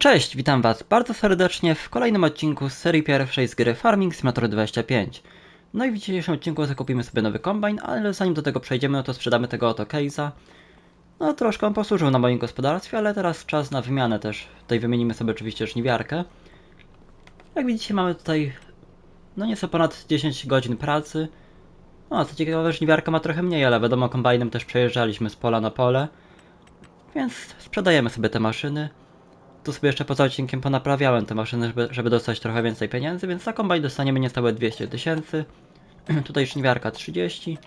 Cześć, witam was bardzo serdecznie w kolejnym odcinku z serii pierwszej z gry Farming Simulator 25. No i w dzisiejszym odcinku zakupimy sobie nowy kombajn, ale zanim do tego przejdziemy, no to sprzedamy tego oto case'a. No troszkę on posłużył na moim gospodarstwie, ale teraz czas na wymianę też. Tutaj wymienimy sobie oczywiście żniwiarkę. Jak widzicie mamy tutaj no nieco ponad 10 godzin pracy. No co ciekawe żniwiarka ma trochę mniej, ale wiadomo kombajnem też przejeżdżaliśmy z pola na pole. Więc sprzedajemy sobie te maszyny. Tu sobie jeszcze poza odcinkiem ponaprawiałem te maszyny, żeby, żeby dostać trochę więcej pieniędzy, więc za kombajn dostaniemy niecałe 200 tysięcy. Tutaj żniwiarka 30.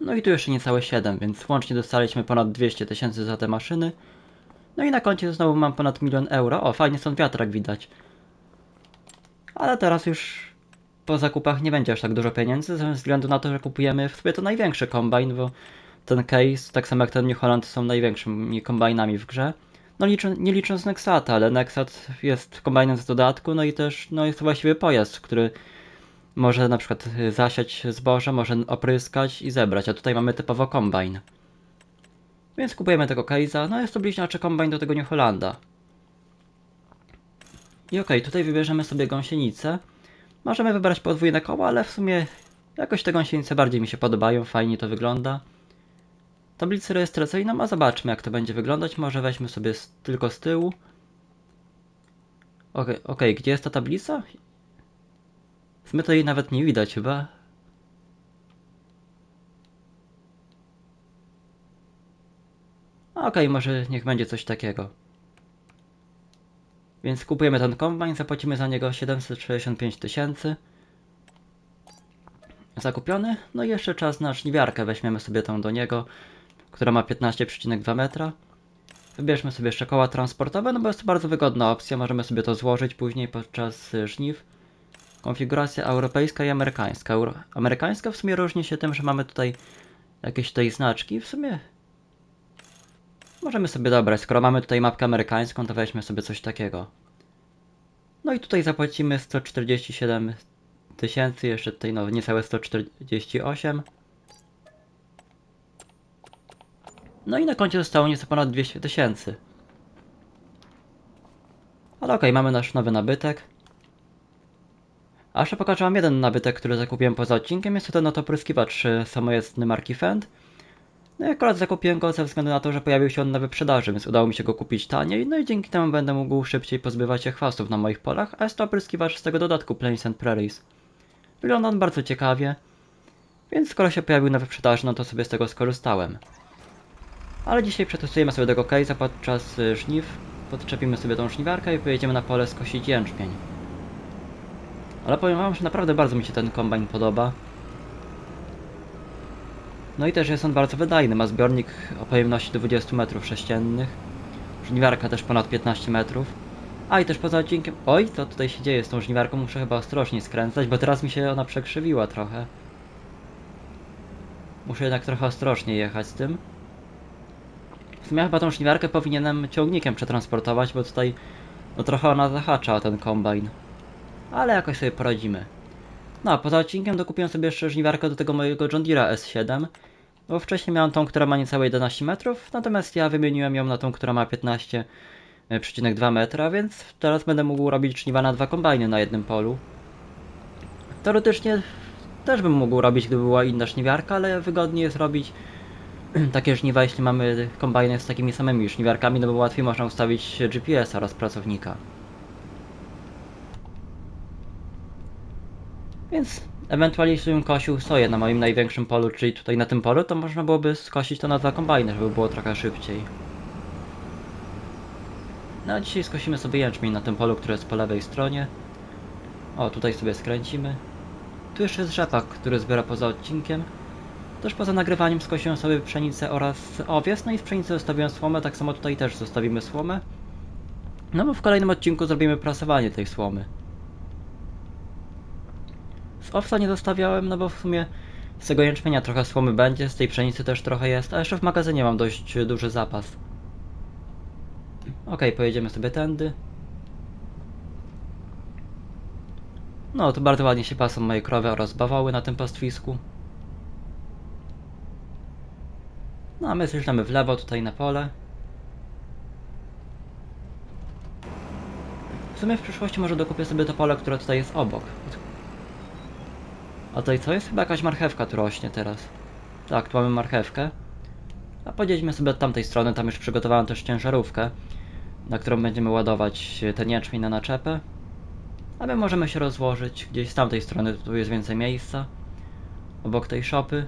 No i tu jeszcze niecałe 7, więc łącznie dostaliśmy ponad 200 tysięcy za te maszyny. No i na koncie znowu mam ponad milion euro. O, fajnie stąd wiatrak widać. Ale teraz już po zakupach nie będzie aż tak dużo pieniędzy, ze względu na to, że kupujemy w sobie to największy kombajn, bo ten case, tak samo jak ten New Holland, są największymi kombajnami w grze. No liczę, nie licząc Nexata, ale Nexat jest kombajnem z dodatku, no i też no jest to właściwie pojazd, który może na przykład y, zasiać zboże, może opryskać i zebrać, a tutaj mamy typowo kombajn. Więc kupujemy tego case'a, no jest to bliźniaczy kombajn do tego New Hollanda. I okej, tutaj wybierzemy sobie gąsienicę. Możemy wybrać podwójne koła, ale w sumie jakoś te gąsienice bardziej mi się podobają, fajnie to wygląda. Tablicę rejestracyjną, a zobaczmy jak to będzie wyglądać. Może weźmy sobie z, tylko z tyłu. Okej, okay, gdzie jest ta tablica? W sumie to jej nawet nie widać chyba. Okej, okay, może niech będzie coś takiego. Więc kupujemy ten kombajn, zapłacimy za niego 765 tysięcy. Zakupiony. No i jeszcze czas na żniwiarkę, weźmiemy sobie tą do niego która ma 15,2 metra. Wybierzmy sobie jeszcze koła transportowe, no bo jest to bardzo wygodna opcja, możemy sobie to złożyć później podczas y, żniw. Konfiguracja europejska i amerykańska. Euro... Amerykańska w sumie różni się tym, że mamy tutaj jakieś tutaj znaczki. W sumie możemy sobie dobrać, skoro mamy tutaj mapkę amerykańską, to weźmy sobie coś takiego. No i tutaj zapłacimy 147 tysięcy, jeszcze tutaj no niecałe 148. No i na koncie zostało nieco ponad 200 tysięcy. Ale okej, okay, mamy nasz nowy nabytek. A jeszcze pokażę wam jeden nabytek, który zakupiłem poza odcinkiem. Jest to ten oto pryskiwacz y, samojezdny marki Fend. No i akurat zakupiłem go ze względu na to, że pojawił się on na wyprzedaży, więc udało mi się go kupić taniej. No i dzięki temu będę mógł szybciej pozbywać się chwastów na moich polach. A jest to pryskiwacz z tego dodatku Plains and Prairies. Wygląda on bardzo ciekawie. Więc skoro się pojawił na wyprzedaży, no to sobie z tego skorzystałem. Ale dzisiaj przetestujemy sobie tego case'a podczas y, żniw. Podczepimy sobie tą żniwarkę i pojedziemy na pole skosić jęczmień. Ale powiem wam, że naprawdę bardzo mi się ten kombajn podoba. No i też jest on bardzo wydajny, ma zbiornik o pojemności 20 metrów sześciennych. Żniwarka też ponad 15 metrów. A i też poza odcinkiem... Oj, co tutaj się dzieje z tą żniwarką? Muszę chyba ostrożnie skręcać, bo teraz mi się ona przekrzywiła trochę. Muszę jednak trochę ostrożnie jechać z tym. W sumie chyba tą żniwarkę powinienem ciągnikiem przetransportować, bo tutaj no trochę ona zahacza ten kombajn. Ale jakoś sobie poradzimy. No, a poza odcinkiem dokupiłem sobie jeszcze żniwarkę do tego mojego John Deere'a S7. Bo wcześniej miałem tą, która ma niecałe 11 metrów, natomiast ja wymieniłem ją na tą, która ma 15,2 metra, więc teraz będę mógł robić żniwa na dwa kombajny na jednym polu. Teoretycznie też bym mógł robić, gdyby była inna żniwiarka, ale wygodniej jest robić takie żniwa, jeśli mamy kombajny z takimi samymi żniwiarkami, no bo łatwiej można ustawić GPS oraz pracownika. Więc ewentualnie jeśli bym kosił soję na moim największym polu, czyli tutaj na tym polu, to można byłoby skosić to na dwa kombajny, żeby było trochę szybciej. No a dzisiaj skosimy sobie jęczmień na tym polu, które jest po lewej stronie. O, tutaj sobie skręcimy. Tu jeszcze jest rzepak, który zbiera poza odcinkiem. Też poza nagrywaniem skosiłem sobie pszenicę oraz owiec, no i z pszenicy zostawiłem słomę, tak samo tutaj też zostawimy słomę. No bo w kolejnym odcinku zrobimy prasowanie tej słomy. Z owca nie zostawiałem, no bo w sumie z tego jęczmienia trochę słomy będzie, z tej pszenicy też trochę jest, a jeszcze w magazynie mam dość duży zapas. Ok, pojedziemy sobie tędy. No, to bardzo ładnie się pasą moje krowy oraz bawały na tym pastwisku. No a my zjeżdżamy w lewo tutaj na pole. W sumie w przyszłości może dokupię sobie to pole, które tutaj jest obok. A tutaj co? Jest chyba jakaś marchewka tu rośnie teraz. Tak, tu mamy marchewkę. A pojedźmy sobie od tamtej strony, tam już przygotowałem też ciężarówkę, na którą będziemy ładować ten jęczmień na naczepę. A my możemy się rozłożyć gdzieś z tamtej strony, tu jest więcej miejsca. Obok tej szopy.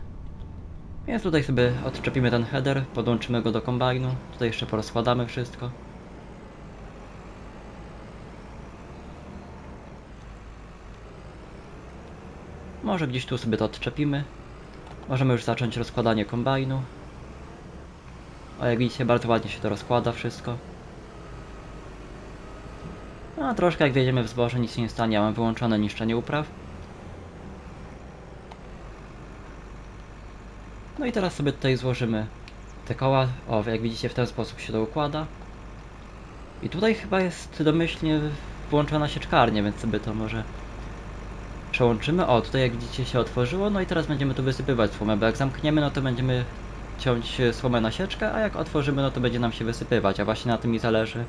Więc tutaj sobie odczepimy ten header, podłączymy go do kombajnu. Tutaj jeszcze porozkładamy wszystko. Może gdzieś tu sobie to odczepimy. Możemy już zacząć rozkładanie kombajnu. O, jak widzicie, bardzo ładnie się to rozkłada wszystko. A troszkę jak wjedziemy w zboże, nic się nie stanie. Ja mam wyłączone niszczenie upraw. No i teraz sobie tutaj złożymy te koła. O, jak widzicie, w ten sposób się to układa. I tutaj chyba jest domyślnie włączona sieczkarnia, więc sobie to może przełączymy. O, tutaj jak widzicie się otworzyło, no i teraz będziemy tu wysypywać słomę, bo jak zamkniemy, no to będziemy ciąć e, słomę na sieczkę, a jak otworzymy, no to będzie nam się wysypywać, a właśnie na tym mi zależy,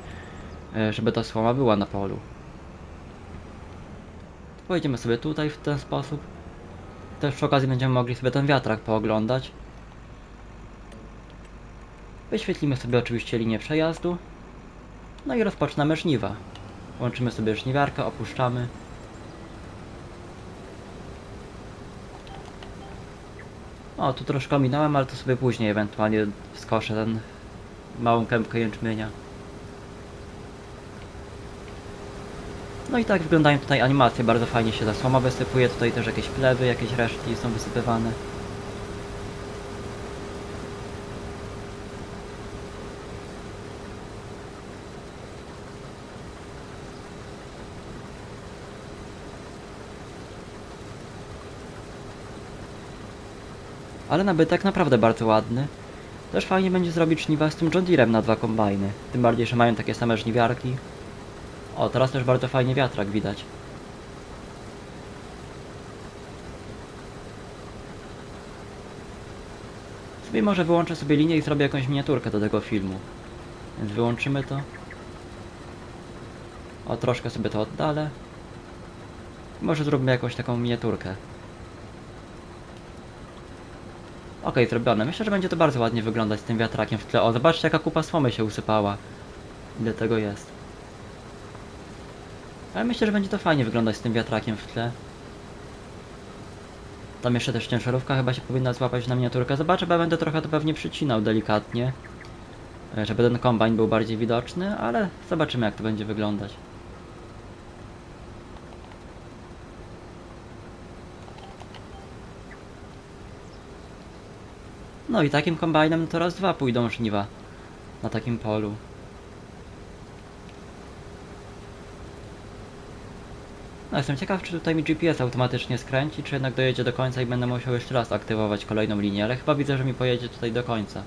e, żeby ta słoma była na polu. Pojedziemy sobie tutaj w ten sposób. Też przy okazji będziemy mogli sobie ten wiatrak pooglądać. Wyświetlimy sobie oczywiście linię przejazdu. No i rozpoczynamy żniwa. Łączymy sobie żniwiarkę, opuszczamy. O, tu troszkę minąłem, ale to sobie później ewentualnie skoszę ten małą kępkę jęczmienia. No i tak wyglądają tutaj animacje, bardzo fajnie się ta słoma wysypuje, tutaj też jakieś plewy, jakieś resztki są wysypywane. Ale nabytek naprawdę bardzo ładny. Też fajnie będzie zrobić żniwa z tym John na dwa kombajny. Tym bardziej, że mają takie same żniwiarki. O, teraz też bardzo fajnie wiatrak widać. Sobie może wyłączę sobie linię i zrobię jakąś miniaturkę do tego filmu. Więc wyłączymy to. O, troszkę sobie to oddalę. Może zróbmy jakąś taką miniaturkę. Okej, zrobione. Myślę, że będzie to bardzo ładnie wyglądać z tym wiatrakiem w tle. O, zobaczcie jaka kupa słomy się usypała. Ile tego jest. Ale myślę, że będzie to fajnie wyglądać z tym wiatrakiem w tle. Tam jeszcze też ciężarówka chyba się powinna złapać na miniaturkę. Zobaczę, bo będę trochę to pewnie przycinał delikatnie. e, Żeby ten kombajn był bardziej widoczny, ale zobaczymy jak to będzie wyglądać. No i takim kombajnem to raz dwa pójdą żniwa na takim polu. No jestem ciekaw, czy tutaj mi GPS automatycznie skręci, czy jednak dojedzie do końca i będę musiał jeszcze raz aktywować kolejną linię, ale chyba widzę, że mi pojedzie tutaj do końca.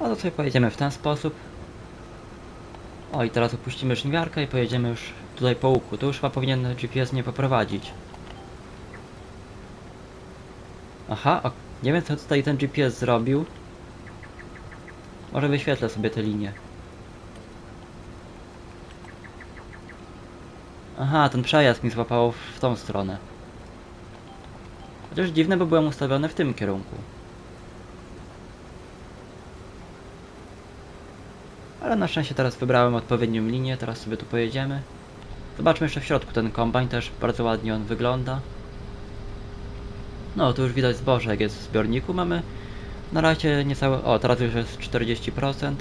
A to sobie pojedziemy w ten sposób. O i teraz opuścimy żniwiarkę i pojedziemy już tutaj po łuku. Tu już chyba powinien GPS mnie poprowadzić. Aha, o, nie wiem co tutaj ten GPS zrobił. Może wyświetlę sobie te linie. Aha, ten przejazd mi złapało w tą stronę. Chociaż dziwne, bo byłem ustawiony w tym kierunku. Ale na szczęście teraz wybrałem odpowiednią linię, teraz sobie tu pojedziemy. Zobaczmy jeszcze w środku ten kombajn, też bardzo ładnie on wygląda. No, tu już widać zboże, jak jest w zbiorniku. Mamy na razie niecałe... O, teraz już jest 40%.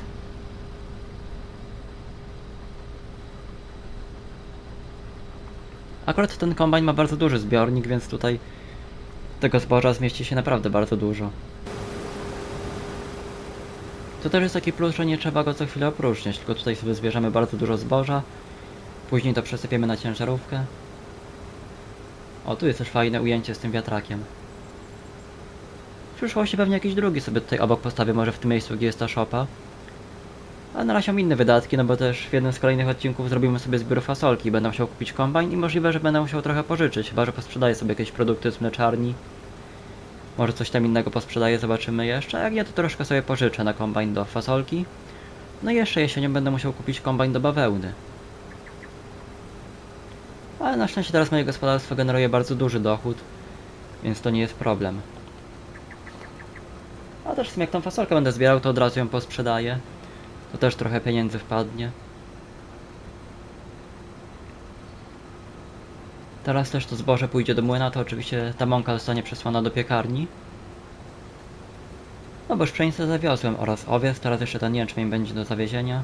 Akurat ten kombajn ma bardzo duży zbiornik, więc tutaj tego zboża zmieści się naprawdę bardzo dużo. To też jest taki plus, że nie trzeba go co chwilę opróżniać, tylko tutaj sobie zbierzemy bardzo dużo zboża, później to przesypiemy na ciężarówkę. O, tu jest też fajne ujęcie z tym wiatrakiem. W przyszłości pewnie jakiś drugi sobie tutaj obok postawię, może w tym miejscu, gdzie jest ta szopa. Ale na razie mam inne wydatki, no bo też w jednym z kolejnych odcinków zrobimy sobie zbiór fasolki. Będę musiał kupić kombajn i możliwe, że będę musiał trochę pożyczyć, chyba że posprzedaję sobie jakieś produkty z mleczarni. Może coś tam innego posprzedaję, zobaczymy jeszcze. Jak nie, to troszkę sobie pożyczę na kombajn do fasolki. No i jeszcze jesienią będę musiał kupić kombajn do bawełny. Ale na szczęście teraz moje gospodarstwo generuje bardzo duży dochód, więc to nie jest problem. A też w sumie jak tą fasolkę będę zbierał, to od razu ją posprzedaję. To też trochę pieniędzy wpadnie. Teraz też to zboże pójdzie do młyna, to oczywiście ta mąka zostanie przesłana do piekarni. No bo już pszenicę zawiozłem oraz owiec, teraz jeszcze ten jęczmień będzie do zawiezienia.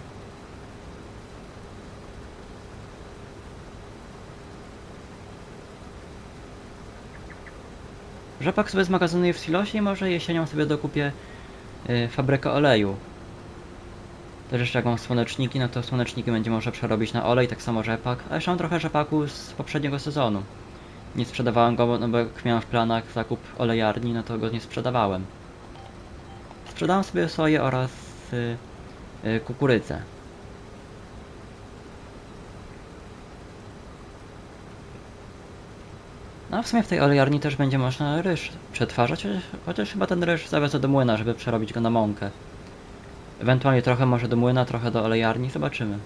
Rzepak sobie zmagazynuję w silosie i może jesienią sobie dokupię y, fabrykę oleju. Też jeszcze jak mam słoneczniki, no to słoneczniki będzie można przerobić na olej, tak samo rzepak. A jeszcze mam trochę rzepaku z poprzedniego sezonu. Nie sprzedawałem go, no bo jak miałem w planach zakup olejarni, no to go nie sprzedawałem. Sprzedałem sobie soję oraz y, y, kukurydzę. No a w sumie w tej olejarni też będzie można ryż przetwarzać, chociaż, chyba ten ryż zawiozę do młyna, żeby przerobić go na mąkę. Ewentualnie trochę może do młyna, trochę do olejarni, zobaczymy.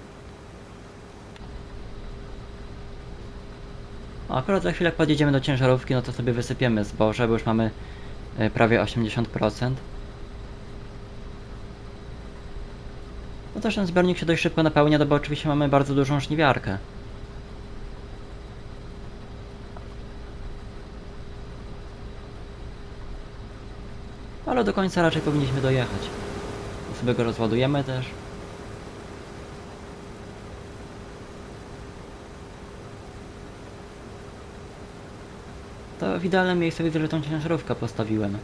O, akurat za chwilę jak podjedziemy do ciężarówki, no to sobie wysypiemy zboże, bo już mamy y, prawie 80%. No też ten zbiornik się dość szybko napełnia, no bo oczywiście mamy bardzo dużą żniwiarkę. Ale do końca raczej powinniśmy dojechać. Sobie go rozładujemy też. To w idealnym miejscu widzę, że tą ciężarówkę postawiłem.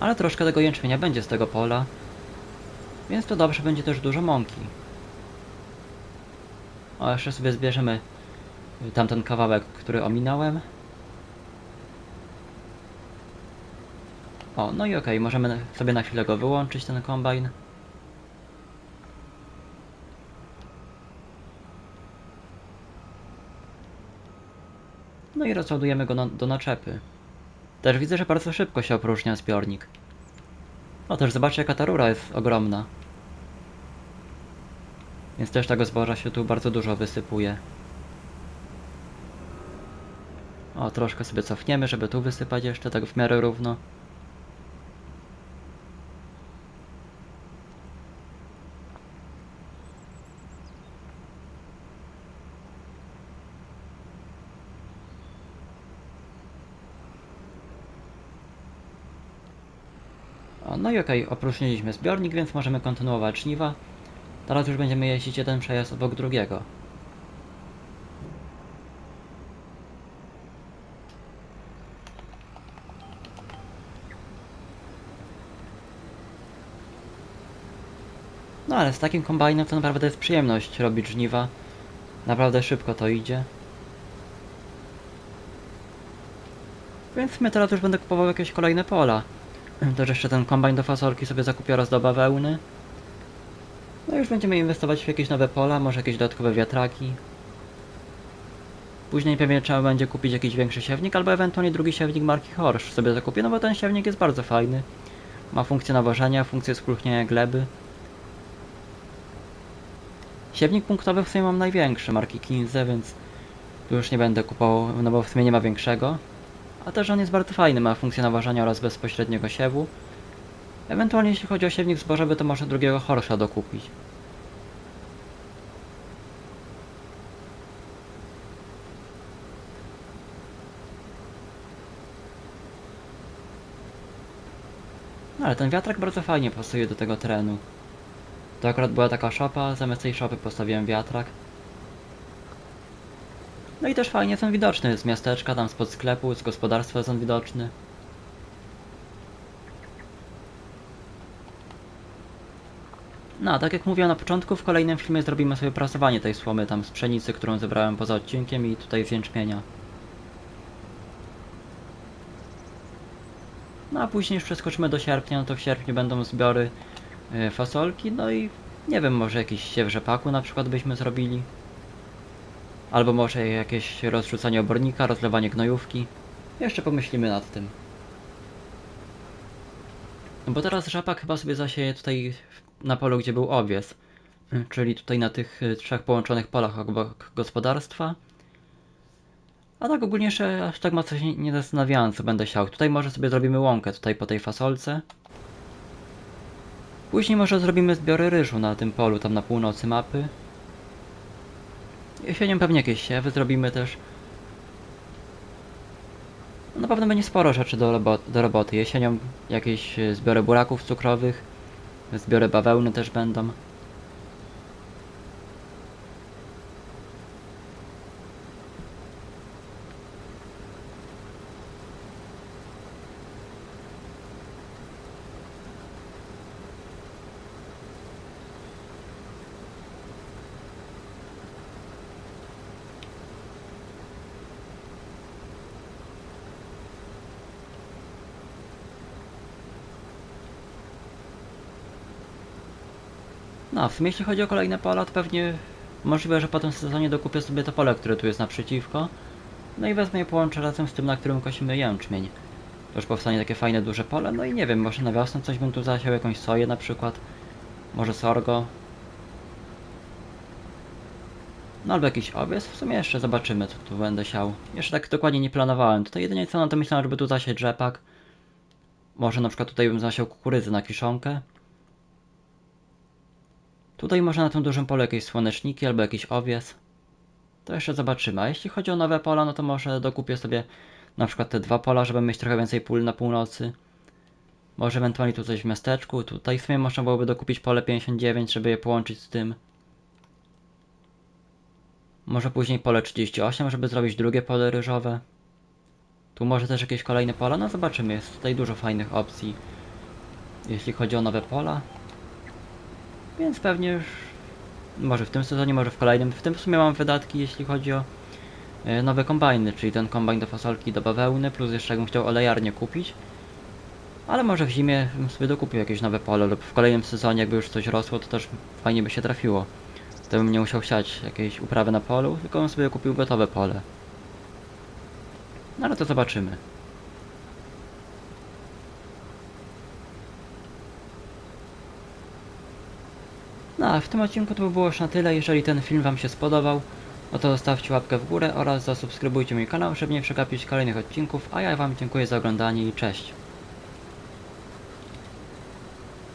Ale troszkę tego jęczmienia będzie z tego pola. Więc to dobrze, będzie też dużo mąki. O, jeszcze sobie zbierzemy tamten kawałek, który ominąłem. O, no i okej, możemy sobie na chwilę go wyłączyć, ten kombajn. No i rozładujemy go na, do naczepy. Też widzę, że bardzo szybko się opróżnia zbiornik. O, też zobaczcie jaka ta rura jest ogromna. Więc też tego zboża się tu bardzo dużo wysypuje. O, troszkę sobie cofniemy, żeby tu wysypać jeszcze tak w miarę równo. O, no i okej, opróżniliśmy zbiornik, więc możemy kontynuować żniwa. Teraz już będziemy jeździć jeden przejazd obok drugiego. No ale z takim kombajnem to naprawdę jest przyjemność robić żniwa. Naprawdę szybko to idzie. Więc sumie teraz już będę kupował jakieś kolejne pola. Też jeszcze ten kombajn do fasolki sobie zakupię oraz do bawełny. No już będziemy inwestować w jakieś nowe pola, może jakieś dodatkowe wiatraki. Później pewnie trzeba będzie kupić jakiś większy siewnik, albo ewentualnie drugi siewnik marki Horsch sobie zakupię, no bo ten siewnik jest bardzo fajny. Ma funkcję nawożenia, funkcję spróchnienia gleby. Siewnik punktowy w sumie mam największy, marki Kinze, więc już nie będę kupował, no bo w sumie nie ma większego. A też on jest bardzo fajny, ma funkcję naważania oraz bezpośredniego siewu. Ewentualnie jeśli chodzi o siewnik zbożowy, to może drugiego Horsza dokupić. No ale ten wiatrak bardzo fajnie pasuje do tego terenu. To akurat była taka szopa, zamiast tej szopy postawiłem wiatrak. No i też fajnie są widoczny z miasteczka, tam spod sklepu, z gospodarstwa jest on No, a tak jak mówiłem na początku, w kolejnym filmie zrobimy sobie prasowanie tej słomy tam z pszenicy, którą zebrałem poza odcinkiem i tutaj z jęczmienia. No a później już przeskoczymy do sierpnia, no to w sierpniu będą zbiory y, fasolki, no i Nie wiem, może jakiś siew rzepaku na przykład byśmy zrobili. Albo może jakieś rozrzucanie obornika, rozlewanie gnojówki. Jeszcze pomyślimy nad tym. No bo teraz rzepak chyba sobie zasieje tutaj na polu, gdzie był owies. Y, Czyli tutaj na tych y, trzech połączonych polach obok gospodarstwa. A tak ogólnie jeszcze aż tak mocno się nie- zastanawiałem, co będę siał. Tutaj może sobie zrobimy łąkę, tutaj po tej fasolce. Później może zrobimy zbiory ryżu na tym polu, tam na północy mapy. Jesienią pewnie jakieś siewy zrobimy też. Na pewno będzie sporo rzeczy do, robo do roboty. Jesienią jakieś e, zbiory buraków cukrowych, zbiory bawełny też będą. Sumie jeśli chodzi o kolejne pola, to pewnie możliwe, że po tym sezonie dokupię sobie to pole, które tu jest naprzeciwko. No i wezmę je połączę razem z tym, na którym kosimy jęczmień. To już powstanie takie fajne, duże pole. No i nie wiem, może na wiosnę coś bym tu zasiał, jakąś soję na przykład. Może sorgo. No albo jakiś owiec. W sumie jeszcze zobaczymy, co tu będę siał. Jeszcze tak dokładnie nie planowałem. Tutaj jedynie co, no to myślałem, żeby tu zasiać rzepak. Może na przykład tutaj bym zasiał kukurydzę na kiszonkę. Tutaj może na tym dużym polu jakieś słoneczniki albo jakiś owies. To jeszcze zobaczymy. A jeśli chodzi o nowe pola, no to może dokupię sobie na przykład te dwa pola, żeby mieć trochę więcej pól na północy. Może ewentualnie tu coś w miasteczku. Tutaj w sumie można byłoby dokupić pole 59, żeby je połączyć z tym. Może później pole 38, żeby zrobić drugie pole ryżowe. Tu może też jakieś kolejne pola, no zobaczymy. Jest tutaj dużo fajnych opcji. Jeśli chodzi o nowe pola. Więc pewnie już może w tym sezonie, może w kolejnym. W tym w sumie mam wydatki, jeśli chodzi o e, nowe kombajny, czyli ten kombajn do fasolki, do bawełny, plus jeszcze jakbym chciał olejarnię kupić. Ale może w zimie bym sobie dokupił jakieś nowe pole lub w kolejnym sezonie jakby już coś rosło, to też fajnie by się trafiło. To bym nie musiał siać jakiejś uprawy na polu, tylko bym sobie kupił gotowe pole. No ale to zobaczymy. A w tym odcinku to by było już na tyle. Jeżeli ten film Wam się spodobał, no to zostawcie łapkę w górę oraz zasubskrybujcie mój kanał, żeby nie przegapić kolejnych odcinków. A ja Wam dziękuję za oglądanie i cześć.